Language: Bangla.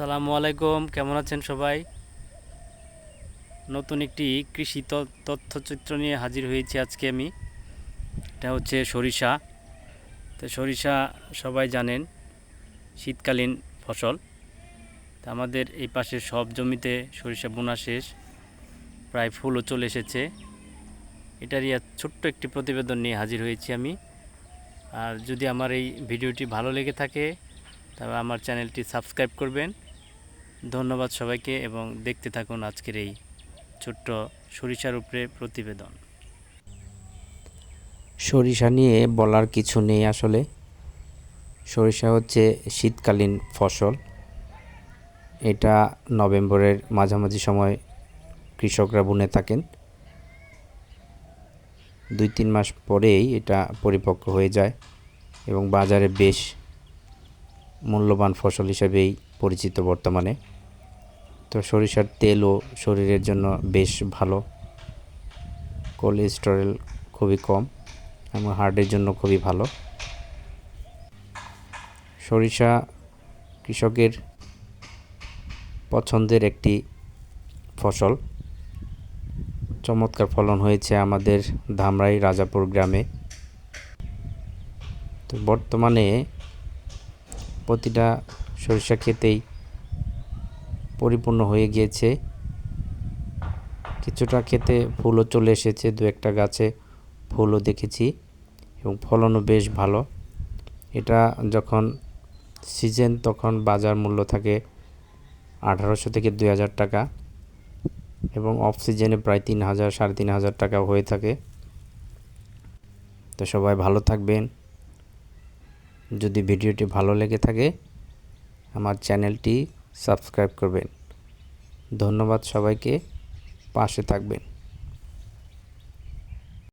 সালামু আলাইকুম, কেমন আছেন সবাই? নতুন একটি কৃষি তথ্যচিত্র নিয়ে হাজির হয়েছি আজকে আমি। এটা হচ্ছে সরিষা। তো সরিষা সবাই জানেন, শীতকালীন ফসল। তা আমাদের এই পাশের সব জমিতে সরিষা বোনা শেষ, প্রায় ফুলও চলে এসেছে। এটারই ছোট্ট একটি প্রতিবেদন নিয়ে হাজির হয়েছি আমি। আর যদি আমার এই ভিডিওটি ভালো লেগে থাকে তবে আমার চ্যানেলটি সাবস্ক্রাইব করবেন। ধন্যবাদ সবাইকে এবং দেখতে থাকুন আজকের এই ছোট্ট সরিষার উপরে প্রতিবেদন। সরিষা নিয়ে বলার কিছু নেই আসলে। সরিষা হচ্ছে শীতকালীন ফসল। এটা নভেম্বরের মাঝামাঝি সময় কৃষকরা বুনে থাকেন। দুই তিন মাস পরেই এটা পরিপক্ক হয়ে যায় এবং বাজারে বেশ মূল্যবান ফসল হিসেবেই পরিচিত বর্তমানে। তো সরিষার তেলও শরীরের জন্য বেশ ভালো। কোলেস্টেরল খুবই কম এবং হার্টের জন্য খুবই ভালো। সরিষা কৃষকের পছন্দের একটি ফসল। চমৎকার ফলন হয়েছে আমাদের ধামরাই রাজাপুর গ্রামে। তো বর্তমানে প্রতিটা সরিষা ক্ষেতেই পরিপূর্ণ হয়ে গিয়েছে। কিছুটা ক্ষেতে ফুলও চলে এসেছে, দু একটা গাছে ফুলও দেখেছি এবং ফলনও বেশ ভালো। এটা যখন সিজন, তখন বাজার মূল্য থাকে আঠারোশো থেকে দুই হাজার টাকা এবং অফ সিজনে প্রায় তিন হাজার, সাড়ে তিন হাজার টাকা হয়ে থাকে। তো সবাই ভালো থাকবেন। যদি ভিডিওটি ভালো লেগে থাকে, আমার চ্যানেলটি সাবস্ক্রাইব করবেন। ধন্যবাদ সবাইকে। পাশে থাকবেন।